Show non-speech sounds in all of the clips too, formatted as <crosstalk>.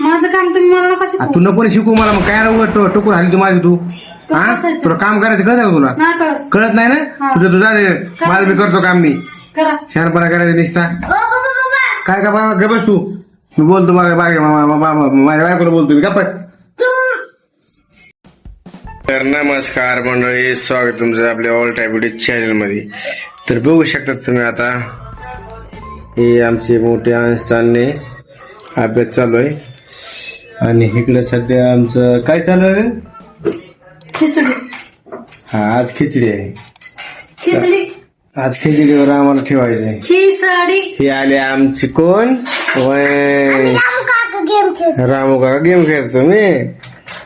माझं काम तुम्ही मला नका आ, शिकू तू नको रे शिकू मला मग काय टोकून आली तू माझी तू? हा. तुला काम करायचं कळत का तुला? नाही कळत. कळत नाही ना? हा. तुझं तुझा मला मी करतो काम मी. करा. शहाणपणा करायचा निसता. काय का बाबा गे बस तू. मी बोलतो माझ्या बागे माझ्या बायकोला बोलतो मी. गप्पा तर नमस्कार मंडळी स्वागत तुमचं आपल्या ऑल टाईप चॅनलमध्ये. तर बघू शकतात तुम्ही आता हे आमचे मोठे अंशचालने अभ्यास चालू आहे. आणि इकडे सध्या आमचं काय चालू आहे खिचडी. हा आज खिचडी आहे. खिचडी. आज खिचडीवर आम्हाला ठेवायचं आहे. खिचडी. हे आले आमचे कोण? वय. रामू काका गेम खेळतो. मी.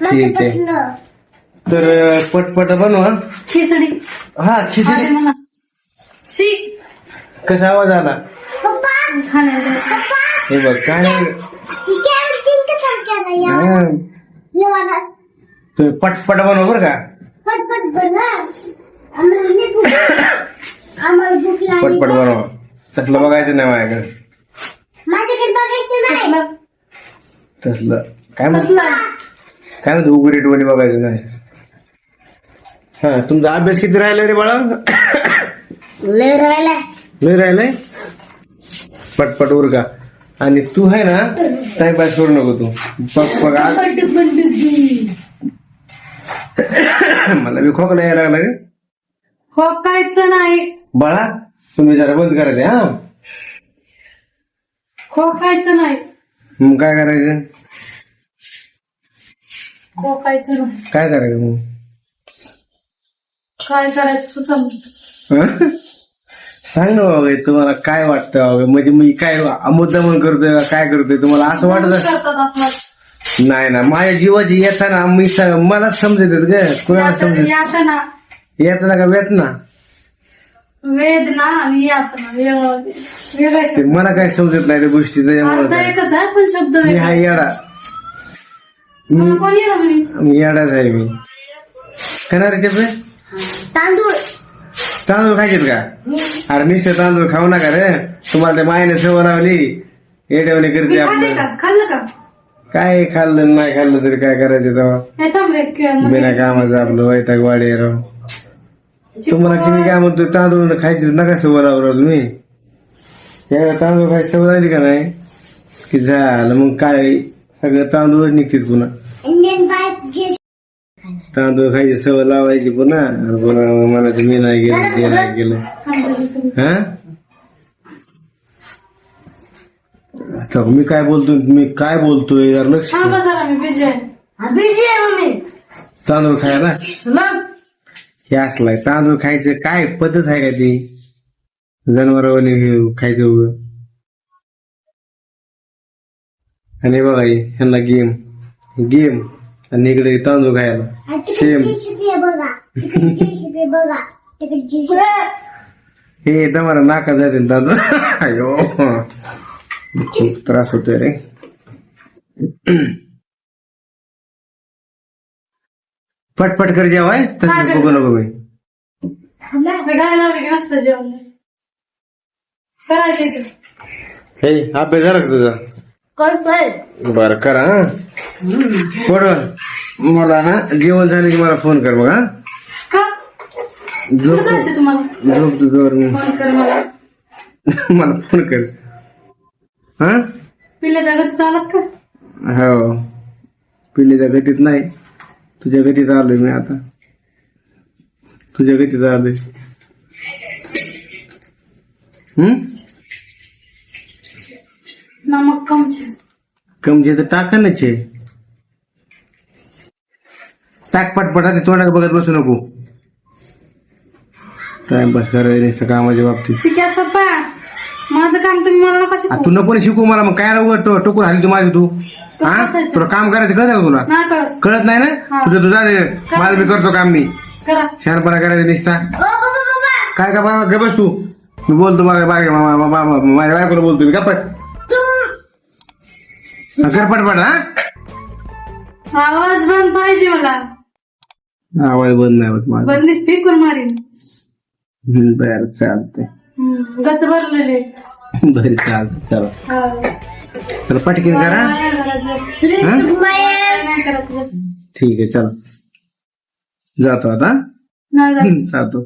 ठीक आहे. तर पटपट बनवा. खिचडी. हा खिचडी. म्हणा शी. कसा आवाज आला? हे बघ काय हा. तुम्ही पटपट बनवा बरं का? पटपट बनवा. तसलं बघायचं नाही माझ्याकडे. माझ्याकडे बघायचं नाही. कसलं? तसलं. काय म्हणतो? कसलं? काय म्हणतो? उघडी टोणी बघायचं नाही. हा तुमचा अभ्यास किती राहिला रे बाळा? लय राहिला नाही राहिलाय? पटपट उरका. आणि तू आहे ना टाइमपास करू नको तू. बघ बघ आज गी. मला बी खोकला यायला लागला रे हो कायचं नाही. बाळा तुम्ही जरा बंद करा ते हा. हो कायचं नाही. मग काय करायचं? हो कायचं नाही. काय करायचं मग? काय करायचं तू सांग. हं? सांग ना बाबा तुम्हाला काय वाटतं बाबा? म्हणजे मी काय मुद्दा म्हणून करतोय काय करतोय? तुम्हाला असं वाटत? असेल? करतात असं नाही ना माझ्या जीवाची येताना मी स- मला समजत ग. कुणाला समजत? यातना येताना का वेतना वेदना आणि यातना वेगळं वेगळं ते शब्द. मला काय समजत नाही त्या गोष्टी अर्थ त्याच्यामुळे एकच आहे पण शब्द मी वेगळे. हा येडा. मला कोण येणार म्हणे? मी येडाच आहे मी. चपे तांदूळ. तांदूळ खायचेत का? अरे निश्चित तांदूळ खाऊ नका रे. तुम्हाला ते मायने सवय लावली. येड्यावणी मी करते आपलं. खाल्लं का? काय खाल्लं नाही खाल्लं तरी काय करायचं तेव्हा? हे बिना कामाचं आपलं वैताग राव. तुम्हाला किती काय म्हणतो तांदूळ खायची नका सवय लावू राव तुम्ही. त्यावेळेला तांदूळ खायची सवय झाली का नाही? की झालं मग काय? सगळं तांदूळ निघतील पुन्हा. तांदूळ खायची सवय लावायची पुन्हा. पुन्हा मला ते मी नाही गेलं ते नाही गेलं. हा? मी काय बोलतोय मी काय बोलतोय यार लक्ष थांब. जरा मी बिझी आहे. बिझी आहे मम्मी. तांदूळ खायला मग? हे असलाय तांदूळ खायचं काय पद्धत आहे का ती? जनावरांनी खायचं उगं. आणि बघा हे, ह्यांना गेम. गेम. आणि इकडे तांदूळ खायला. बघा. <laughs> बघा. तिकडची हे तुम्हाला नाका जाते तांदूळ. अयो. खूप त्रास होतोय रे. पटपट कर जेवाय. तसं बघू नको मी. हे अभ्यास झाला का तुझा? बर करा। हा पडवल मला ना जेवण झालं की मला फ़ोन कर मग हा। झोप झोप तुझ्यावर मी. फ़ोन कर मला. मला फ़ोन कर. हा? पिल्ल्या जगात चालत का? हो. पिल्लीच्या गतीत नाही तुझ्या गतीत आलोय मी आता. तुझ्या गतीत आलोय. हम्म? नमक कमचे कमजे तर टाकानच आहे टाक पटपट आता तोंडात बघत बसू नको टाइमपास करायचं कामाच्या बाबतीत आहे पप्पा माझं काम तुम्ही मला नका आ, शिकू तू नको रे शिकू मला मग काय उघड टो- टोकून आली तू माझी तू हा बसायचं. तुला काम करायचं कळत का तुला नाही कळत कळत नाही ना हा. तुझं तुझा मला मी करतो काम मी करा शहाणपणा करायचं निसता ओ बाबा बाबा काय का बाबा गे बस तू मी बोलतो माझ्या बागे माझ्या बायकोला बोलतो मी गप्पा कर पटपट हा? आवाज बंद पाहिजे मला. आवाज बंद नाही होत माझा. बंदी स्पीकर मारीन. हम्म, बरं चालतंय. हम्म, गच भरलेले. बरं चालतंय चला. हा. चला पटकीन करा. नाही करायचं. हा? नाही करायचं. ठीक आहे चला. जातो आता. नाही जातो.